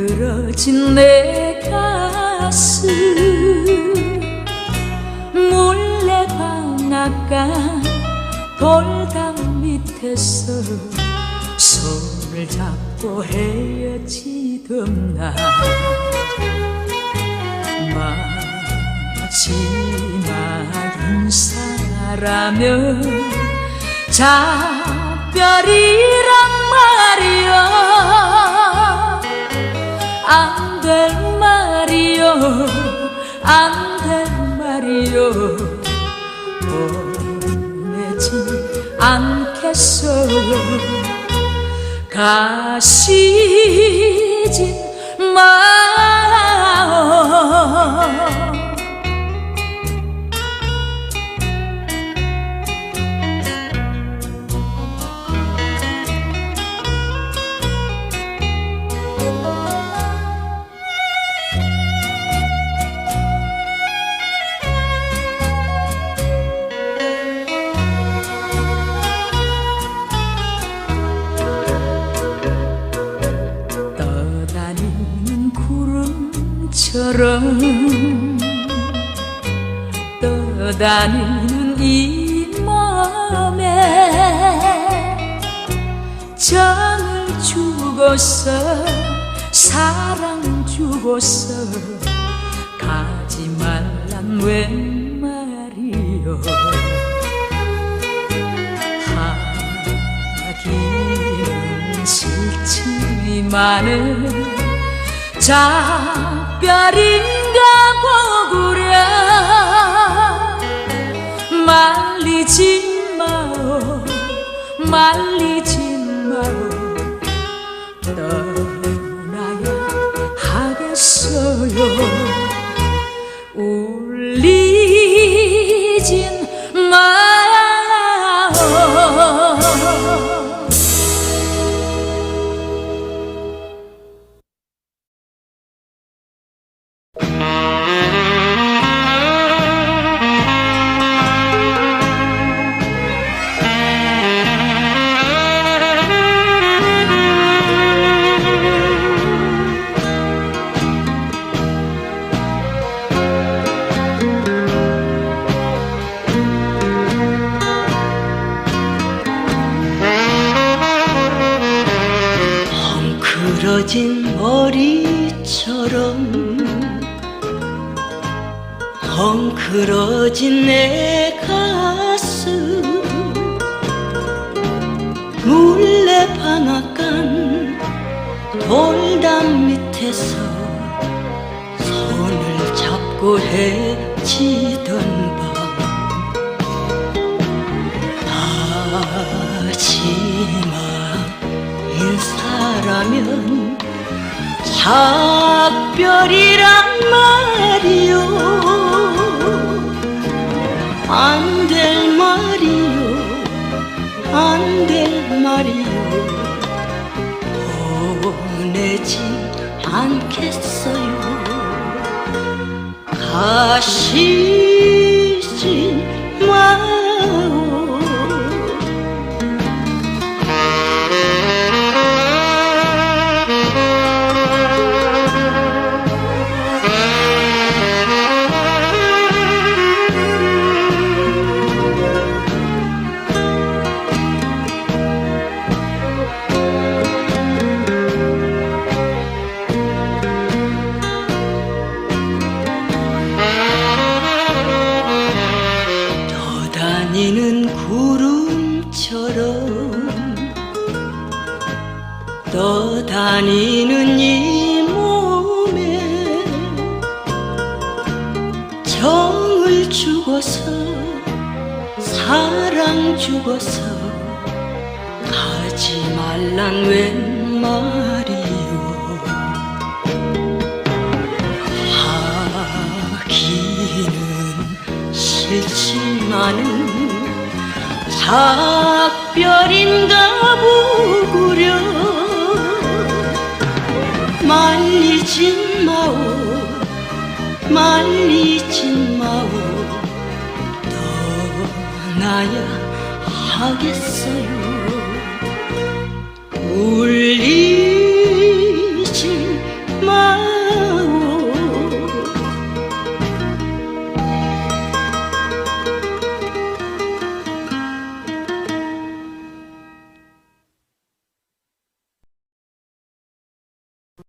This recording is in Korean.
헝클어진 내 가슴. 몰래 방앗간 돌담 밑에서 손을 잡고 헤어지던 날 마지막 인사라면 작별이란 말이야 안 될 말이요. 안 될 말이요. 보내지 않겠어요. 가시진 마음 구름처럼 떠다니는 이 몸에 정을 주고서 사랑 주고서 가지 말란 웬 말이요 하기는 싫지만은 작 별인 헝클어진 머리처럼 헝클어진 내 가슴. 물레 방앗간 돌담 밑에서 손을 잡고 헤치던 밤. 마지막 인사라면 작별이란 말이요. 안 될 말이요. 안 될 말이요. 보내지 않겠어요. 가시 떠다니는 이 몸에 정을 주고서 사랑 주고서 가지 말란 웬 말이요 하기는 싫지만은 작별인가 보구려. 말리지 마오 말리지 마오. 떠나야 하겠어요. 울리